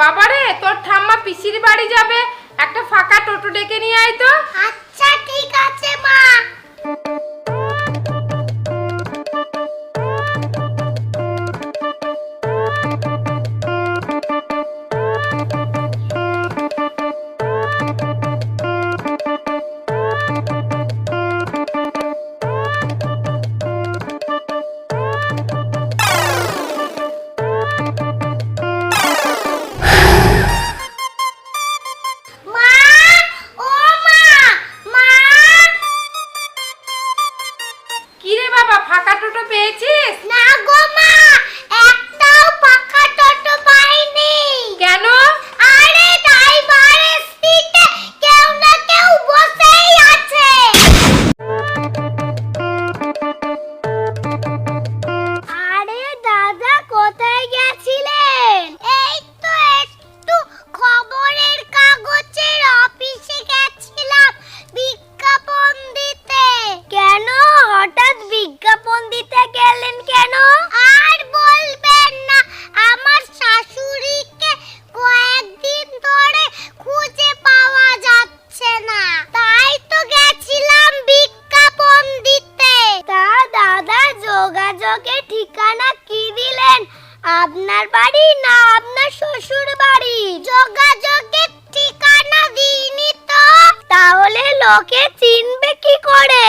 বাবারে তোর ঠাম্মা পিসির বাড়ি যাবে। একটা ফাঁকা টোটো ডেকে নিয়ে আয় তো। আচ্ছা। ফাঁকা টোটো পেয়েছিস? না গো মা ঠিকানা কি দিলেন? আপনার বাড়ি না আপনার শ্বশুর বাড়ি? যোগাযোগের ঠিকানা দিইনি তো। তাহলে লোকে চিনবে কি করে?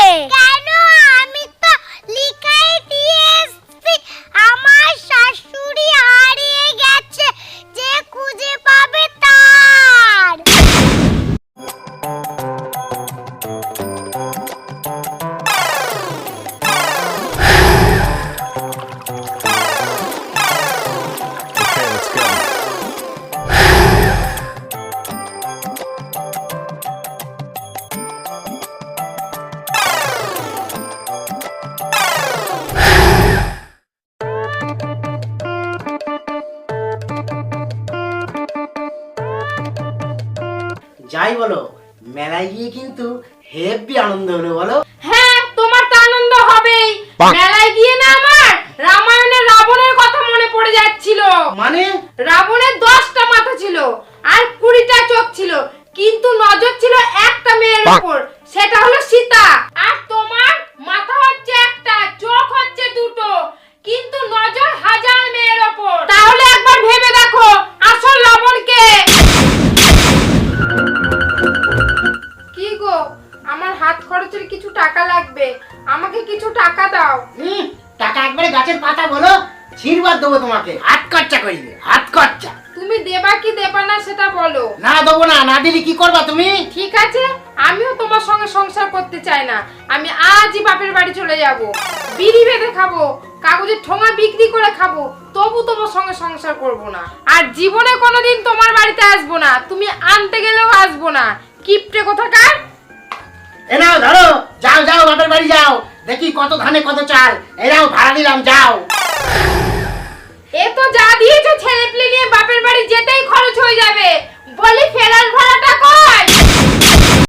যাই বলো মেলায় গিয়ে কিন্তু হেভি আনন্দ হলো বলো। হ্যাঁ তোমার তো আনন্দ হবেই। মেলায় গিয়ে না আমার রামায়ণের রাবণের কথা মনে পড়ে যাচ্ছিল। মানে? রাবণের দশটা মাথা ছিল আর কুড়িটা চোখ ছিল কিন্তু নজর ছিল একটা মেয়ের উপর। টাকা লাগবে। আমাকে কিছু টাকা দাও। হুম, টাকা একবারে গাছের পাতা বলো ছিড়বার দেবো তোমাকে। হাত খরচা করিবে হাত খরচা। তুমি দেবা কি দেবা না সেটা বলো। না দেবো না না দিলে কি করবা তুমি? ঠিক আছে আমিও তোমার সঙ্গে সংসার করতে চাই না। আমি আজই বাপের বাড়ি চলে যাব। বিড়ি বেঁধে খাব কাগজের ঠোঙা বিক্রি করে খাব তবু তোমার সঙ্গে সংসার করব না। আর জীবনে কোনোদিন তোমার বাড়িতে আসব না। তুমি আনতে গেলেও আসব না। কিপটে কোথাকার? এ নাও ধরো বাপের বাড়ি যাও। দেখি কত ধানে কত চাল। এরাও ভাড়া দিলাম, যাও। এ তো যা দিয়েছে ছেলে পেলে নিয়ে বাপের বাড়ি যেতেই খরচ হয়ে যাবে। বলি, ফেরার ভাড়াটা কই?